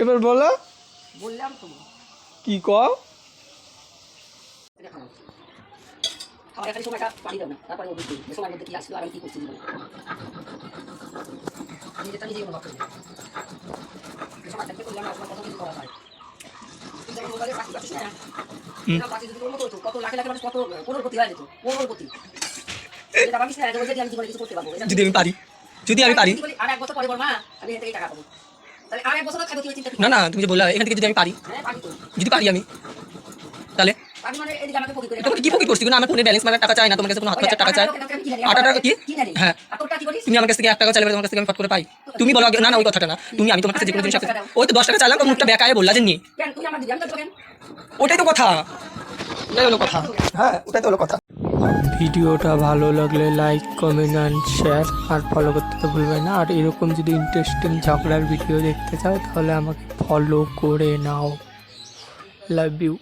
এবার বলো। বললাম তো। কি কি যদি আমি পারি যদি আমি পারি। আর এক বছর পরে মা আমি টাকা পাবো। না না তুমি যে বললা এখান থেকে যদি আমি পারি। হ্যাঁ যদি পারি আমি তাহলে? মানে তোমাকে কি পকেট করছি? না আমার ফোনে ব্যালেন্স মারার টাকা চাই না তোমার কাছে কোনো হাত খরচার টাকা চাই আট টাকা কি? হ্যাঁ। তুমি আমার কাছ থেকে এক টাকা চাইলে তোমার কাছ থেকে আমি ফট করে পাই। তুমি বলো আগে- না না ওই কথাটা না। তুমি আমি তোমার কাছে যে কোনো জিনিস ওই তো দশ টাকা চাইলাম তো মুখটা বেকায় বললা যে নি। কেন? তুই আমার দিবি আমি তো তোকে ওটাই তো কথা। ওটাই হলো কথা। হ্যাঁ ওটাই তো হলো কথা। ভিডিওটা ভালো লাগলে লাইক কমেন্ট অ্যান্ড শেয়ার আর ফলো করতে ভুলবেন না। আর এরকম যদি ইন্টারেস্টিং ঝগড়ার ভিডিও দেখতে চাও, তাহলে আমাকে ফলো করে নাও। Love you